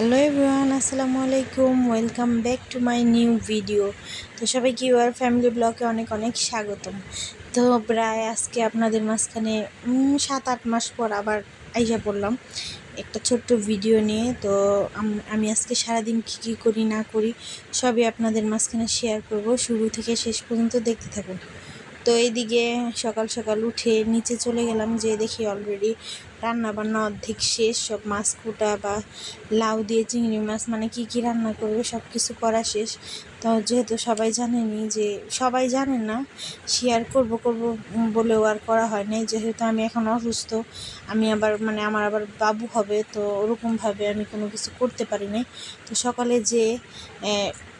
Hello everyone, আসসালামু আলাইকুম। Welcome back to my new video তো সবাইকে ইউআর ফ্যামিলি ব্লগে অনেক অনেক স্বাগতম। তো প্রায় আজকে আপনাদের মাঝখানে সাত আট মাস পর আবার আইসা পড়লাম একটা ছোট্ট ভিডিও নিয়ে। তো আমি আজকে সারাদিন কী কী করি না করি সবই আপনাদের মাঝখানে শেয়ার করব। শুরু থেকে শেষ পর্যন্ত দেখতে থাকুন। তো এইদিকে সকাল সকাল উঠে নিচে চলে গেলাম, যে দেখি অলরেডি রান্না বান্না অর্ধেক শেষ, সব মাছ কুটা বা লাউ দিয়ে চিংড়ি মাছ মানে কি কি রান্না করবে সব কিছু করা শেষ। তো যেহেতু সবাই জানেনি যে সবাই জানেন না শেয়ার করব করব বলেও আর করা হয় নাই। যেহেতু আমি এখন অসুস্থ, আমি আবার মানে আমার আবার বাবু হবে, তো ওরকমভাবে আমি কোনো কিছু করতে পারি নাই। তো সকালে যে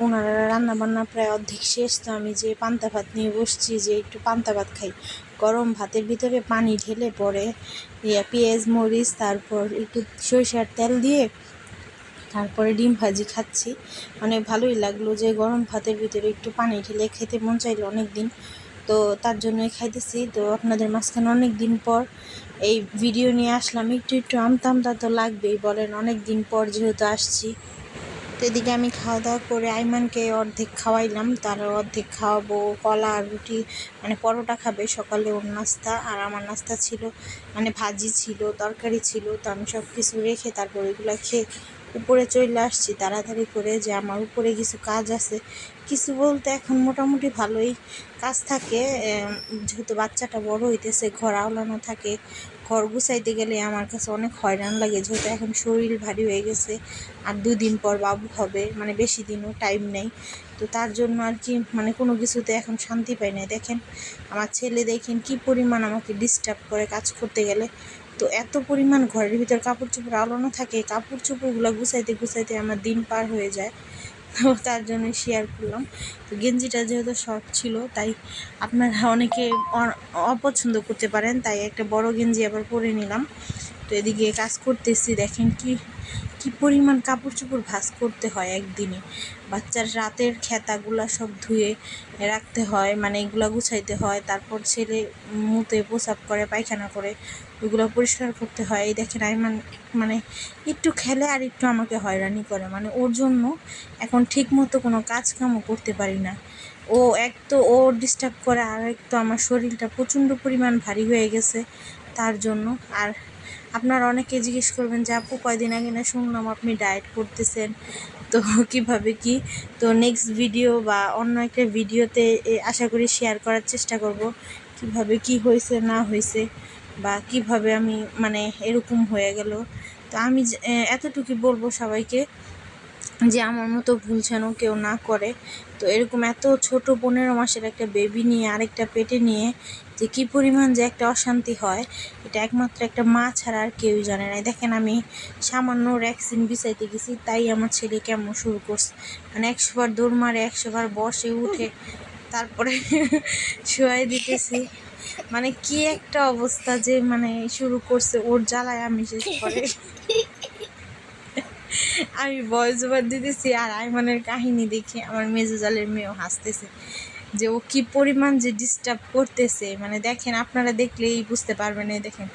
ওনারা রান্না বান্না প্রায় অর্ধেক শেষ, তো আমি যে পান্তা ভাত নিয়ে বসছি যে একটু পান্তা ভাত খাই। গরম ভাতের ভিতরে পানি ঢেলে পরে পেঁয়াজ, মরিচ, তারপর একটু সরিষার তেল দিয়ে তারপরে ডিম ভাজি খাচ্ছি। মানে ভালোই লাগল যে গরম ভাতের ভিতরে একটু পানি ঢেলে খেতে মন চাইলো অনেক দিন তো তার জন্যই খাইতেছি। তো আপনাদের মাঝখানে অনেক দিন পর এই ভিডিও নিয়ে আসলাম। একটু একটু আমতা আমতা তো লাগবেই, বলেন অনেক দিন পর যেহেতু আসছি। তো এদিকে আমি খাওয়া দাওয়া করে আইমানকে অর্ধেক খাওয়াইলাম। তার অর্ধেক খাওয়াবো, কলা আর রুটি মানে পরোটা খাবে। সকালে ওর নাস্তা আর আমার নাস্তা ছিল মানে ভাজি ছিল, তরকারি ছিল। তো আমি সব কিছু রেখে তারপর এগুলো খেয়ে উপরে চলে আসছি, তাড়াতাড়ি করে যে আমার উপরে কিছু কাজ আছে। কিছু বলতে এখন মোটামুটি ভালোই কাজ থাকে। যেহেতু বাচ্চাটা বড় হইতেছে, ঘর আওলানো থাকে, ঘর গুছাইতে গেলে আমার কাছে অনেক হয়রান লাগে। যেহেতু এখন শরীর ভারী হয়ে গেছে, আর দুদিন পর বাবু হবে মানে বেশি দিনও টাইম নেই। তো তার জন্য আর কি মানে কোনো কিছুতে এখন শান্তি পাই না দেখেন, আমার ছেলে দেখেন কি পরিমাণ আমাকে ডিস্টার্ব করে কাজ করতে গেলে। তো এত পরিমাণ ঘরের ভিতর কাপড় চোপড় আলোনো থাকে কাপড় চোপড়গুলো গুছাইতে গুছাইতে আমার দিন পার হয়ে যায়। তো তার জন্য শেয়ার করলাম। তো গেঞ্জিটা যেহেতু শর্ট ছিল, তাই আপনারা অনেকে অপছন্দ করতে পারেন, তাই একটা বড় গেঞ্জি আবার পরে নিলাম। তো এদিকে কাজ করতেছি, দেখেন কি কি পরিমাণ কাপড় চোপড় ভাঁজ করতে হয় একদিনে। বাচ্চার রাতের খেতাগুলা সব ধুয়ে রাখতে হয় মানে এগুলা গুছাইতে হয়, তারপর ছেলে মুতে প্রসাব করে, পায়খানা করে, ওইগুলো পরিষ্কার করতে হয়। এই দেখেন আইমান মানে একটু খেলে আর একটু আমাকে হয়রানি করে মানে ওর জন্য এখন ঠিক মতো কোনো কাজকামও করতে পারি না। ও এক তো ও ডিস্টার্ব করে, আর এক তো আমার শরীরটা প্রচণ্ড পরিমাণ ভারী হয়ে গেছে, তার জন্য। আর আপনারা অনেকে জিজ্ঞেস করবেন যে, আপু, কয়দিন আগে না শুনলাম আপনি ডায়েট করতেছেন, তো কীভাবে কি? তো নেক্সট ভিডিও বা অন্য একটা ভিডিওতে আশা করি শেয়ার করার চেষ্টা করব, কীভাবে কি হয়েছে, না হয়েছে, বা কীভাবে আমি মানে এরকম হয়ে গেল। তো আমি এতটুকু বলব সবাইকে। যে আমার মতো ভুল যেন কেউ না করে। তো এরকম এত ছোট পনেরো মাসের একটা বেবি নিয়ে আরেকটা পেটে নিয়ে যে কী পরিমাণ যে একটা অশান্তি হয়, এটা একমাত্র একটা মা ছাড়া আর কেউই জানে না। দেখেন আমি সামান্য ভ্যাকসিন বিছাইতে গেছি, তাই আমার ছেলে কেমন শুরু করছে। মানে একশো বার দৌড় মারে, একশো বার বসে, উঠে, তারপরে শোয়াই দিতেছি। মানে কি একটা অবস্থা যে মানে শুরু করছে, ওর জ্বালায় আমি শেষ করে। আমি ভয়েস ওভার দিতেছি আর আইমানের কাহিনী দেখে আমার মেজো জালের মেয়েও হাসতেছে যে ও কি পরিমাণ যে ডিস্টার্ব করতেছে। মানে দেখেন আপনারা দেখলেই বুঝতে পারবেন, এই দেখেন।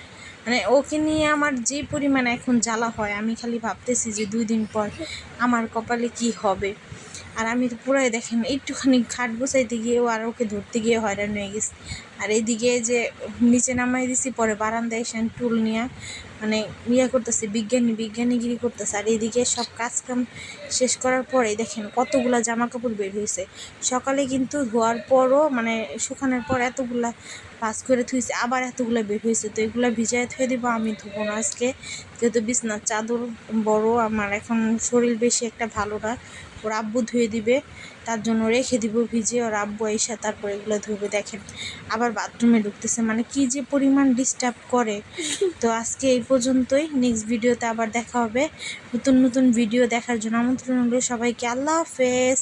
মানে ওকে নিয়ে আমার যে পরিমাণ এখন জ্বালা হয়, আমি খালি ভাবতেছি যে দুই দিন পর আমার কপালে কি হবে। আর আমি তো পুরাই দেখেন, একটুখানি খাট বসাইতে গিয়েও আর ওকে ধরতে গিয়ে হয়রান হয়ে গেছি। আর এইদিকে যে নিচে নামাই দিছি, পরে বারান্দায় এসে টুল নিয়ে মানে ইয়ে করতেছে, বিজ্ঞানী, বিজ্ঞানীগিরি করতেছে। আর এদিকে সব কাজকাম শেষ করার পরে দেখেন কতগুলা জামা কাপড় বের হয়েছে সকালে কিন্তু ধোয়ার পরও মানে শুকানোর পর এতগুলা পাস করে থুইছে, আবার এতগুলা বের হয়েছে তো এগুলা ভিজায় থুয়ে দিব, আমি ধুবো না আজকে। যেহেতু বিছনার চাদর বড়, আমার এখন শরীর বেশি একটা ভালো না। ওর আব্বু ধুয়ে দিবে, তার জন্য রেখে দিব ভিজে ওর আব্বু এসে তারপর এগুলো ধুবে, দেখেন। আবার বাথরুমে ঢুকতেছে মানে কি যে পরিমাণ ডিস্টার্ব করে। তো আজকে এই পর্যন্তই নেক্সট ভিডিওতে আবার দেখা হবে। নতুন নতুন ভিডিও দেখার জন্য আমন্ত্রণ হলো সবাইকে। আল্লাহ হাফেজ।